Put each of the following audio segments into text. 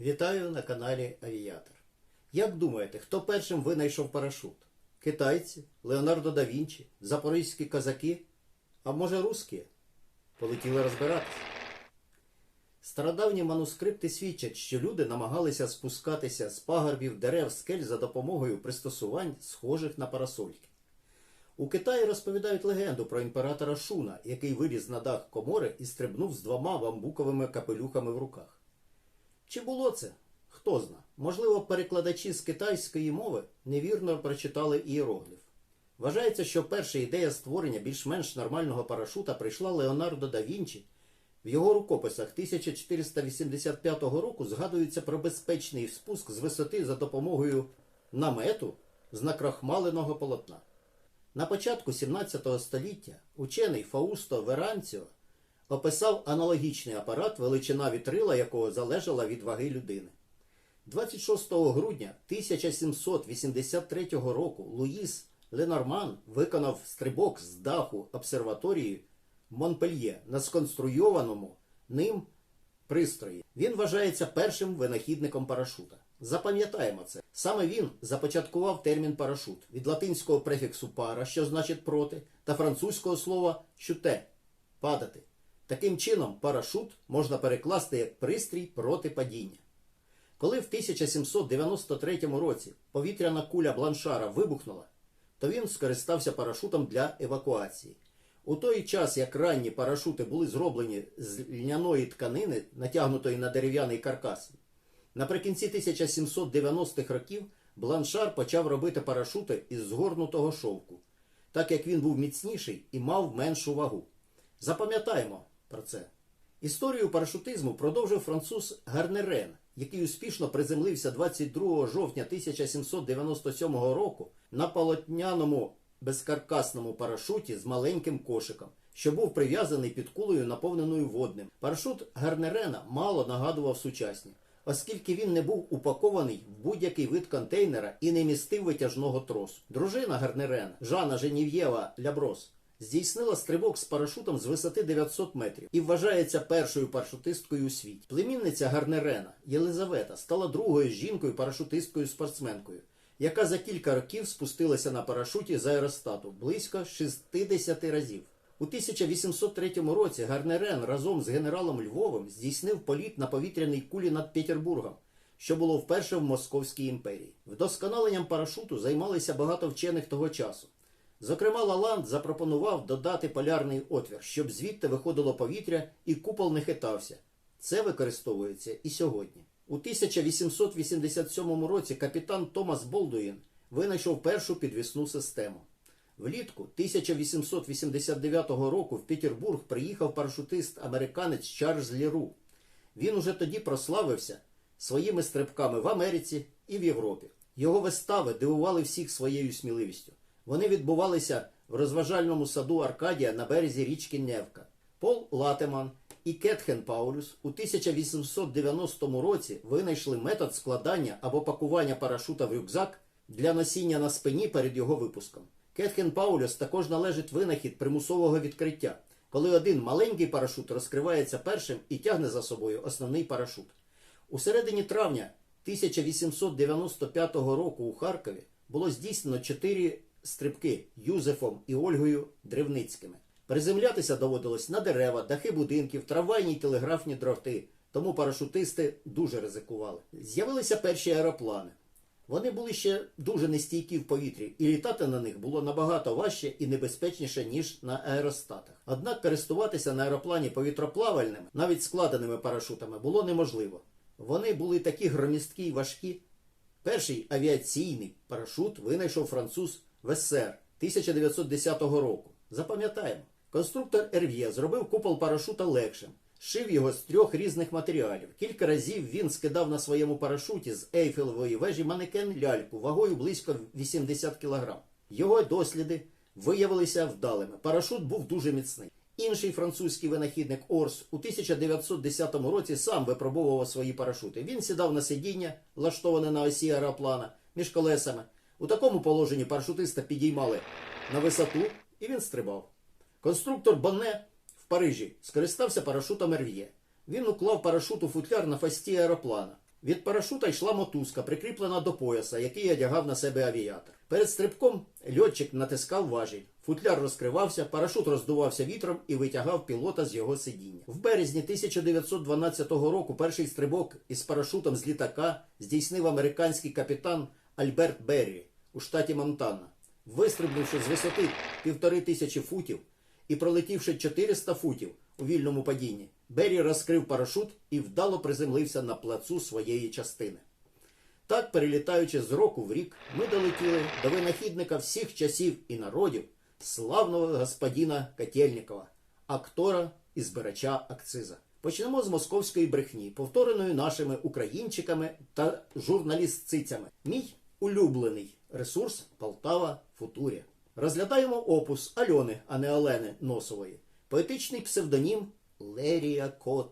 Вітаю на каналі Авіатор. Як думаєте, хто першим винайшов парашут? Китайці, Леонардо да Вінчі, запорізькі козаки? А може русські? Полетіли розбиратися. Стародавні манускрипти свідчать, що люди намагалися спускатися з пагорбів дерев скель за допомогою пристосувань, схожих на парасольки. У Китаї розповідають легенду про імператора Шуна, який виліз на дах комори і стрибнув з двома бамбуковими капелюхами в руках. Чи було це? Хто зна? Можливо, перекладачі з китайської мови невірно прочитали ієрогліф. Вважається, що перша ідея створення більш-менш нормального парашута прийшла Леонардо да Вінчі. В його рукописах 1485 року згадується про безпечний спуск з висоти за допомогою намету з накрахмаленого полотна. На початку 17 століття учений Фаусто Веранціо описав аналогічний апарат, величина вітрила якого залежала від ваги людини. 26 грудня 1783 року Луїс Ленорман виконав стрибок з даху обсерваторії Монпельє на сконструйованому ним пристрої. Він вважається першим винахідником парашута. Запам'ятаємо це. Саме він започаткував термін парашут від латинського префіксу пара, що значить проти, та французького слова щуте падати. Таким чином, парашут можна перекласти як пристрій проти падіння. Коли в 1793 році повітряна куля бланшара вибухнула, то він скористався парашутом для евакуації. У той час, як ранні парашути були зроблені з льняної тканини, натягнутої на дерев'яний каркас, наприкінці 1790-х років бланшар почав робити парашути із згорнутого шовку, так як він був міцніший і мав меншу вагу. Запам'ятаємо про це. Історію парашутизму продовжив француз Гарнерен, який успішно приземлився 22 жовтня 1797 року на полотняному безкаркасному парашуті з маленьким кошиком, що був прив'язаний під кулею, наповненою водним. Парашут Гарнерена мало нагадував сучасні, оскільки він не був упакований в будь-який вид контейнера і не містив витяжного тросу. Дружина Гарнерена Жана Женів'єва Ляброс здійснила стрибок з парашутом з висоти 900 метрів і вважається першою парашутисткою у світі. Племінниця Гарнерена Єлизавета стала другою жінкою парашутисткою спортсменкою, яка за кілька років спустилася на парашуті з аеростату близько 60 разів. У 1803 році Гарнерен разом з генералом Львовим здійснив політ на повітряній кулі над Петербургом, що було вперше в Московській імперії. Вдосконаленням парашуту займалися багато вчених того часу. Зокрема, Лаланд запропонував додати полярний отвір, щоб звідти виходило повітря і купол не хитався. Це використовується і сьогодні. У 1887 році капітан Томас Болдуїн винайшов першу підвісну систему. Влітку 1889 року в Петербург приїхав парашутист-американець Чарльз Ліру. Він уже тоді прославився своїми стрибками в Америці і в Європі. Його вистави дивували всіх своєю сміливістю. Вони відбувалися в розважальному саду Аркадія на березі річки Невка. Пол Латеман і Кетхен Паулюс у 1890 році винайшли метод складання або пакування парашута в рюкзак для носіння на спині перед його випуском. Кетхен Паулюс також належить винахід примусового відкриття, коли один маленький парашут розкривається першим і тягне за собою основний парашут. У середині травня 1895 року у Харкові було здійснено чотири стрибки Юзефом і Ольгою Древницькими. Приземлятися доводилось на дерева, дахи будинків, трамвайні й телеграфні дроти, тому парашутисти дуже ризикували. З'явилися перші аероплани. Вони були ще дуже нестійкі в повітрі, і літати на них було набагато важче і небезпечніше, ніж на аеростатах. Однак користуватися на аероплані повітроплавальними, навіть складеними парашутами, було неможливо. Вони були такі громісткі й важкі. Перший авіаційний парашут винайшов француз Вессер 1910 року. Запам'ятаємо, конструктор Ерв'є зробив купол парашута легшим, шив його з трьох різних матеріалів. Кілька разів він скидав на своєму парашуті з Ейфелевої вежі манекен ляльку вагою близько 80 кг. Його досліди виявилися вдалими. Парашут був дуже міцний. Інший французький винахідник Орс у 1910 році сам випробовував свої парашути. Він сідав на сидіння, влаштоване на осі аероплана, між колесами. У такому положенні парашутиста підіймали на висоту, і він стрибав. Конструктор Бонне в Парижі скористався парашутом Ерв'є. Він уклав парашут у футляр на фасті аероплана. Від парашута йшла мотузка, прикріплена до пояса, який одягав на себе авіатор. Перед стрибком льотчик натискав важіль. Футляр розкривався, парашут роздувався вітром і витягав пілота з його сидіння. В березні 1912 року перший стрибок із парашутом з літака здійснив американський капітан Альберт Беррі у штаті Монтана. Вистрибнувши з висоти півтори тисячі футів і пролетівши 400 футів у вільному падінні, Беррі розкрив парашут і вдало приземлився на плацу своєї частини. Так, перелітаючи з року в рік, ми долетіли до винахідника всіх часів і народів, славного господіна Котельникова, актора і збирача акциза. Почнемо з московської брехні, повтореної нашими українчиками та журналістцицями. Мій улюблений ресурс Полтава Футурія. Розглядаємо опус Альони, а не Олени Носової. Поетичний псевдонім Лерія Кот.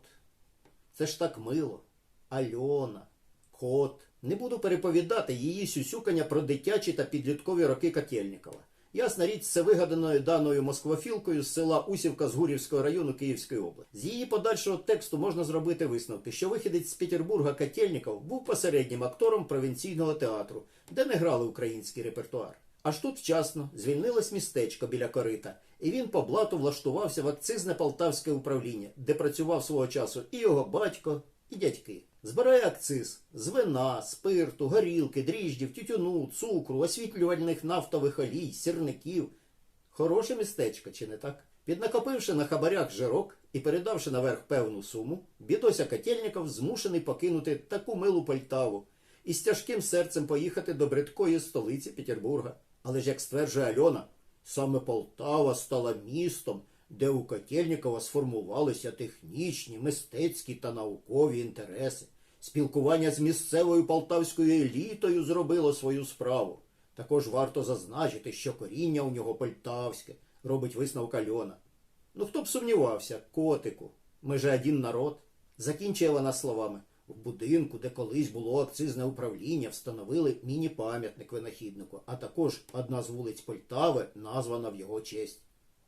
Це ж так мило. Альона, кот. Не буду переповідати її сюсюкання про дитячі та підліткові роки Котельникова. Ясна річ, це вигаданою даною москвофілкою з села Усівка з Гурівського району Київської області. З її подальшого тексту можна зробити висновки, що вихідець з Петербурга Котельников був посереднім актором провінційного театру, де не грали український репертуар. Аж тут вчасно звільнилось містечко біля корита, і він по блату влаштувався в акцизне полтавське управління, де працював свого часу і його батько, і дядьки. Збирає акциз з вина, спирту, горілки, дріждів, тютюну, цукру, освітлювальних нафтових олій, сірників. Хороше містечко, чи не так? Піднакопивши на хабарях жирок і передавши наверх певну суму, бідося Котельников змушений покинути таку милу Полтаву і з тяжким серцем поїхати до бридкої столиці Петербурга. Але ж, як стверджує Альона, саме Полтава стала містом, де у Котельникова сформувалися технічні, мистецькі та наукові інтереси. Спілкування з місцевою полтавською елітою зробило свою справу. Також варто зазначити, що коріння у нього полтавське, робить висновок Альона. Ну хто б сумнівався, котику, ми же один народ. Закінчує вона словами. В будинку, де колись було акцизне управління, встановили міні-пам'ятник винахіднику, а також одна з вулиць Полтави названа в його честь.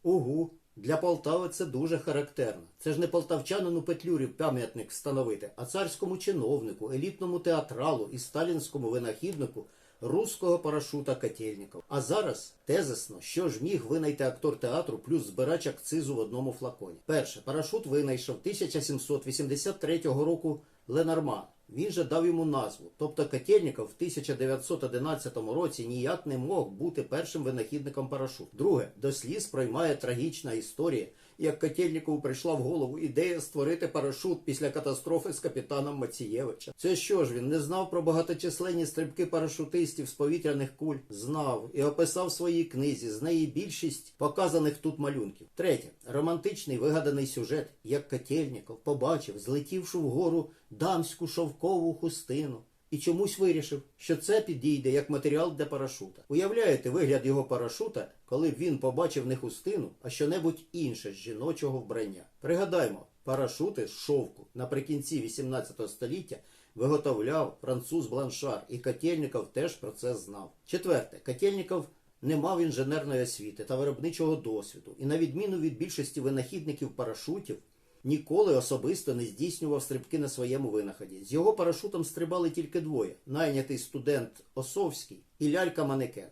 Угу, для Полтави це дуже характерно. Це ж не полтавчанину Петлюрі пам'ятник встановити, а царському чиновнику, елітному театралу і сталінському винахіднику руського парашута Котельникова. А зараз тезисно, що ж міг винайти актор театру плюс збирач акцизу в одному флаконі. Перше, парашут винайшов 1783 року Ленорман. Він же дав йому назву. Тобто Котельников в 1911 році ніяк не мог бути першим винахідником парашут. Друге, до сліз проймає трагічна історія, як Котельникову прийшла в голову ідея створити парашут після катастрофи з капітаном Мацієвичем. Це що ж він не знав про багаточисленні стрибки парашутистів з повітряних куль? Знав і описав в своїй книзі. З неї більшість показаних тут малюнків. Третє, романтичний вигаданий сюжет, як Котельников побачив, злетівши вгору дамську шовкову хустину. І чомусь вирішив, що це підійде як матеріал для парашута. Уявляєте вигляд його парашута, коли б він побачив не хустину, а що-небудь інше з жіночого вбрання. Пригадаймо, парашути з шовку наприкінці 18 століття виготовляв француз Бланшар, і Котельников теж про це знав. Четверте, Котельников не мав інженерної освіти та виробничого досвіду, і на відміну від більшості винахідників парашутів, ніколи особисто не здійснював стрибки на своєму винаході. З його парашутом стрибали тільки двоє: найнятий студент Осовський і лялька Манекен.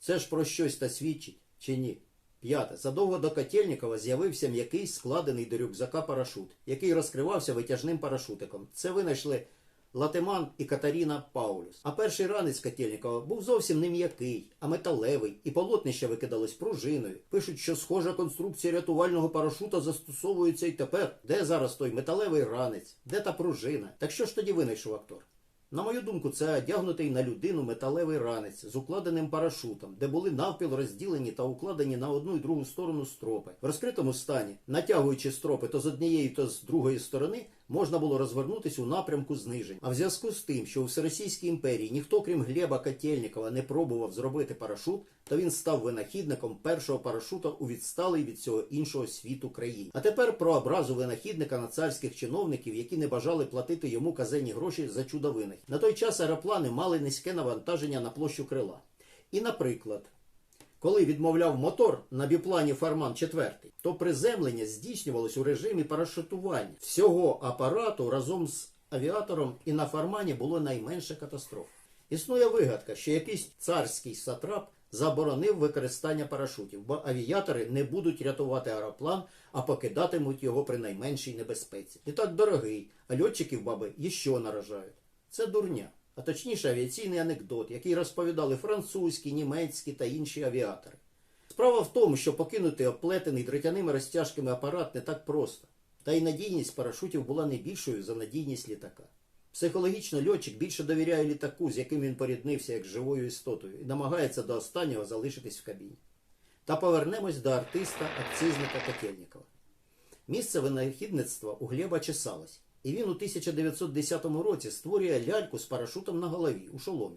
Це ж про щось та свідчить чи ні? П'яте. Задовго до Котельникова з'явився м'який складений до рюкзака парашут, який розкривався витяжним парашутиком. Це винайшли Латиман і Катаріна Паулюс. А перший ранець Котельникова був зовсім не м'який, а металевий, і полотнище викидалось пружиною. Пишуть, що схожа конструкція рятувального парашута застосовується і тепер. Де зараз той металевий ранець? Де та пружина? Так що ж тоді винайшов актор? На мою думку, це одягнутий на людину металевий ранець з укладеним парашутом, де були навпіл розділені та укладені на одну і другу сторону стропи. В розкритому стані, натягуючи стропи то з однієї, то з другої сторони, можна було розвернутися у напрямку знижень. А в зв'язку з тим, що у Всеросійській імперії ніхто, крім Глеба Котельникова, не пробував зробити парашут, то він став винахідником першого парашута у відсталий від цього іншого світу країні. А тепер про образу винахідника на царських чиновників, які не бажали платити йому казенні гроші за чудо винахід. На той час аероплани мали низьке навантаження на площу крила. І, наприклад, коли відмовляв мотор на біплані Фарман 4, то приземлення здійснювалось у режимі парашутування всього апарату разом з авіатором і на фармані було найменше катастроф. Існує вигадка, що якийсь царський сатрап заборонив використання парашутів, бо авіатори не будуть рятувати аероплан, а покидатимуть його при найменшій небезпеці. Літак дорогий, а льотчиків баби іще наражають. Це дурня, а точніше авіаційний анекдот, який розповідали французькі, німецькі та інші авіатори. Справа в тому, що покинути оплетений дротяними розтяжками апарат не так просто. Та й надійність парашутів була не більшою за надійність літака. Психологічно льотчик більше довіряє літаку, з яким він поріднився як живою істотою, і намагається до останнього залишитись в кабіні. Та повернемось до артиста акцизника Котельнікова. Місце винахідництва у Глеба чесалось, і він у 1910 році створює ляльку з парашутом на голові у шоломі.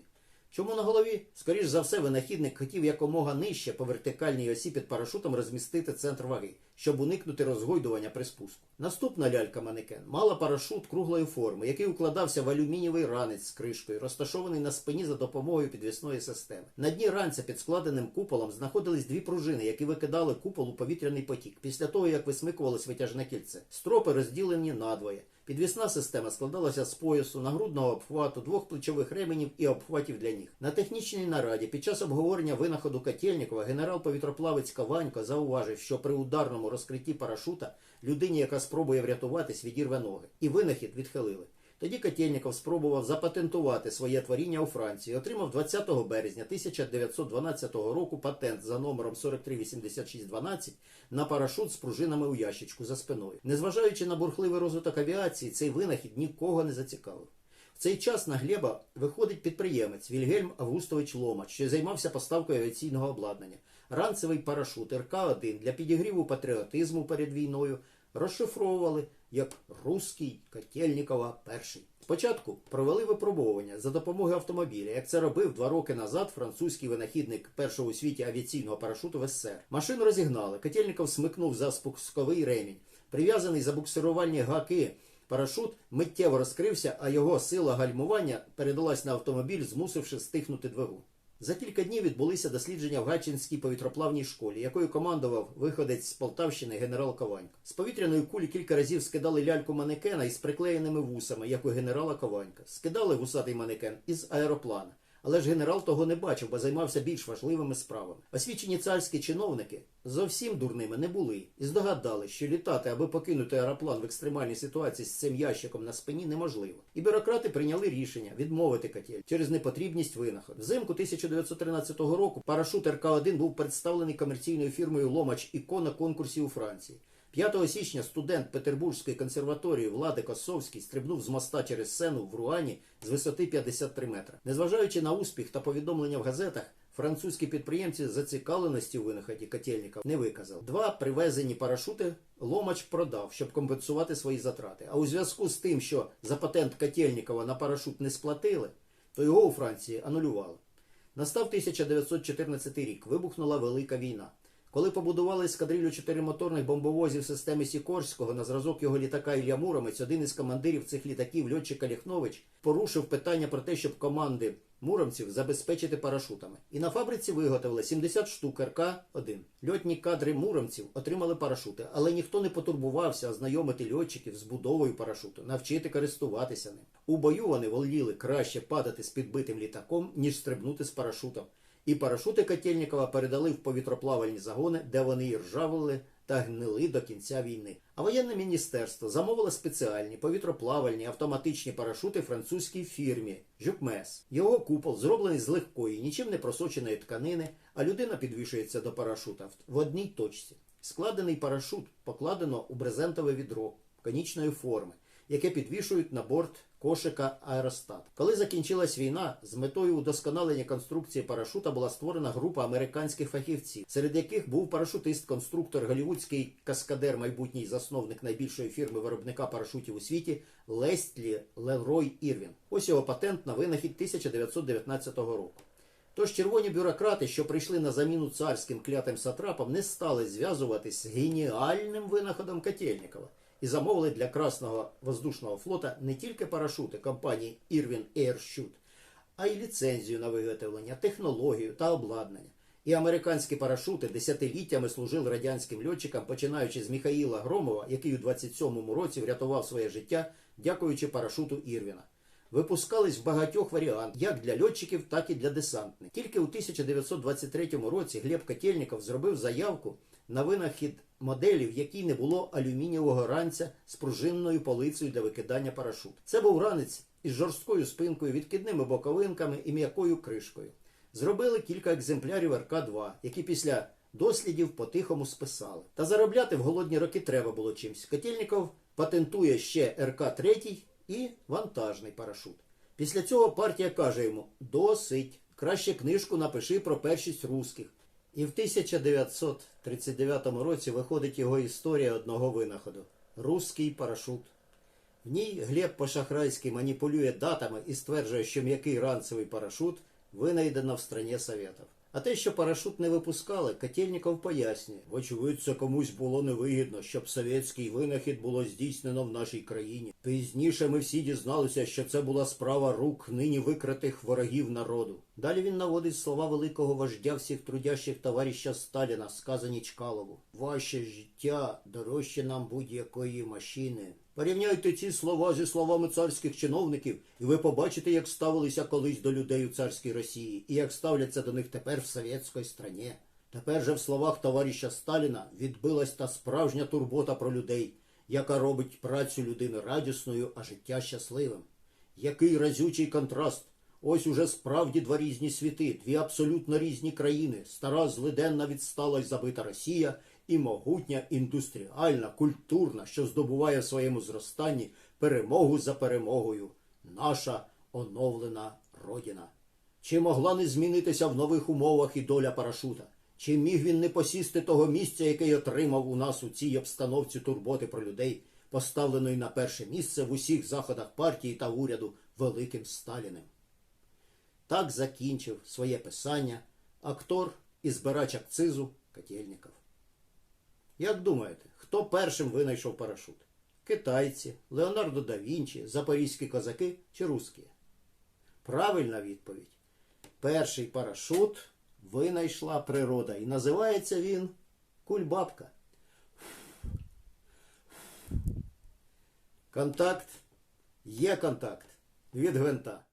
Чому на голові? Скоріш за все, винахідник хотів якомога нижче по вертикальній осі під парашутом розмістити центр ваги, щоб уникнути розгойдування при спуску. Наступна лялька-манекен мала парашут круглої форми, який укладався в алюмінієвий ранець з кришкою, розташований на спині за допомогою підвісної системи. На дні ранця під складеним куполом знаходились дві пружини, які викидали купол у повітряний потік. Після того, як висмикувалось витяжне кільце. Стропи розділені надвоє. Підвісна система складалася з поясу, нагрудного обхвату, двох плечових ременів і обхватів для ніг. На технічній нараді під час обговорення винаходу Котельнікова генерал-повітроплавець Каванько зауважив, що при ударному розкритті парашута людині, яка спробує врятуватись, відірве ноги. І винахід відхилили. Тоді Котельніков спробував запатентувати своє творіння у Франції. Отримав 20 березня 1912 року патент за номером 438612 на парашут з пружинами у ящичку за спиною. Незважаючи на бурхливий розвиток авіації, цей винахід нікого не зацікавив. В цей час на Глеба виходить підприємець Вільгельм Августович Ломач, що займався поставкою авіаційного обладнання. Ранцевий парашут РК-1 для підігріву патріотизму перед війною розшифровували як Руський Котельнікова перший. Спочатку провели випробовування за допомогою автомобіля, як це робив два роки назад французький винахідник першого у світі авіаційного парашуту в СССР. Машину розігнали. Котельніков смикнув за спусковий ремінь. Прив'язаний за буксирувальні гаки. Парашут миттєво розкрився, а його сила гальмування передалась на автомобіль, змусивши стихнути двигун. За кілька днів відбулися дослідження в Гатчинській повітроплавній школі, якою командував виходець з Полтавщини генерал Кованько. З повітряної кулі кілька разів скидали ляльку манекена із приклеєними вусами, як у генерала Кованька. Скидали вусатий манекен із аероплана. Але ж генерал того не бачив, бо займався більш важливими справами. Освічені царські чиновники зовсім дурними не були і здогадали, що літати, аби покинути аероплан в екстремальній ситуації з цим ящиком на спині неможливо. І бюрократи прийняли рішення відмовити котель через непотрібність винаходу. Взимку 1913 року парашут РК-1 був представлений комерційною фірмою Ломач Іко на конкурсі у Франції. 5 січня студент Петербурзької консерваторії Влади Косовський стрибнув з моста через сену в Руані з висоти 53 метри. Незважаючи на успіх та повідомлення в газетах, французькі підприємці зацікавленості у винаході котельника не виказали. Два привезені парашути Ломач продав, щоб компенсувати свої затрати. А у зв'язку з тим, що за патент Котельнікова на парашут не сплатили, то його у Франції анулювали. Настав 1914 рік. Вибухнула велика війна. Коли побудували ескадрилю чотиримоторних бомбовозів системи Сікорського на зразок його літака Ілля Муромець, один із командирів цих літаків, льотчик Олєхнович, порушив питання про те, щоб команди муромців забезпечити парашутами. І на фабриці виготовили 70 штук РК-1. Льотні кадри муромців отримали парашути, але ніхто не потурбувався ознайомити льотчиків з будовою парашуту, навчити користуватися ним. У бою вони воліли краще падати з підбитим літаком, ніж стрибнути з парашутом. І парашути Котельнікова передали в повітроплавальні загони, де вони і ржавили та гнили до кінця війни. А воєнне міністерство замовило спеціальні повітроплавальні автоматичні парашути французькій фірмі Жукмес. Його купол зроблений з легкої, нічим не просоченої тканини, а людина підвішується до парашута в одній точці. Складений парашут покладено у брезентове відро конічної форми, яке підвішують на борт кошика Аеростат. Коли закінчилась війна, з метою удосконалення конструкції парашута була створена група американських фахівців, серед яких був парашутист-конструктор, голівудський каскадер, майбутній засновник найбільшої фірми виробника парашутів у світі Лестлі Лерой Ірвін. Ось його патент на винахід 1919 року. Тож червоні бюрократи, що прийшли на заміну царським клятим сатрапам, не стали зв'язуватись з геніальним винаходом Котельнікова і замовили для Красного воздушного флота не тільки парашути компанії Irwin Air Shoot, а й ліцензію на виготовлення, технологію та обладнання. І американські парашути десятиліттями служили радянським льотчикам, починаючи з Михаїла Громова, який у 27-му році врятував своє життя, дякуючи парашуту Ірвіна. Випускались в багатьох варіантах, як для льотчиків, так і для десантних. Тільки у 1923 році Глеб Котельніков зробив заявку на винахід моделі, в якій не було алюмінієвого ранця з пружинною полицею для викидання парашуту. Це був ранець із жорсткою спинкою, відкидними боковинками і м'якою кришкою. Зробили кілька екземплярів РК-2, які після дослідів по-тихому списали. Та заробляти в голодні роки треба було чимсь. Котельніков патентує ще РК-3 і вантажний парашут. Після цього партія каже йому: досить, краще книжку напиши про першість русських. І в 1939 році виходить його історія одного винаходу Руський парашут. В ній Глеб по-шахрайськи маніпулює датами і стверджує, що м'який ранцевий парашут винайдено в страні Советів. А те, що парашут не випускали, Котельніков пояснює. Вочевидь, це комусь було невигідно, щоб совєтський винахід було здійснено в нашій країні. Пізніше ми всі дізналися, що це була справа рук нині викритих ворогів народу. Далі він наводить слова великого вождя всіх трудящих товариша Сталіна, сказані Чкалову. Ваше життя дорожче нам будь-якої машини. Порівняйте ці слова зі словами царських чиновників, і ви побачите, як ставилися колись до людей у царській Росії, і як ставляться до них тепер в совєтській страні. Тепер же в словах товариша Сталіна відбилась та справжня турбота про людей, яка робить працю людини радісною, а життя щасливим. Який разючий контраст! Ось уже справді два різні світи, дві абсолютно різні країни, стара злиденна відстала й забита Росія і могутня індустріальна, культурна, що здобуває в своєму зростанні перемогу за перемогою. Наша оновлена родина. Чи могла не змінитися в нових умовах і доля парашута? Чи міг він не посісти того місця, який отримав у нас у цій обстановці турботи про людей, поставленої на перше місце в усіх заходах партії та уряду великим Сталіним? Так закінчив своє писання актор і збирач акцизу Котельніков. Як думаєте, хто першим винайшов парашут? Китайці, Леонардо да Вінчі, запорізькі козаки чи русські? Правильна відповідь. Перший парашут винайшла природа. І називається він Кульбабка. Контакт є контакт від гвинта.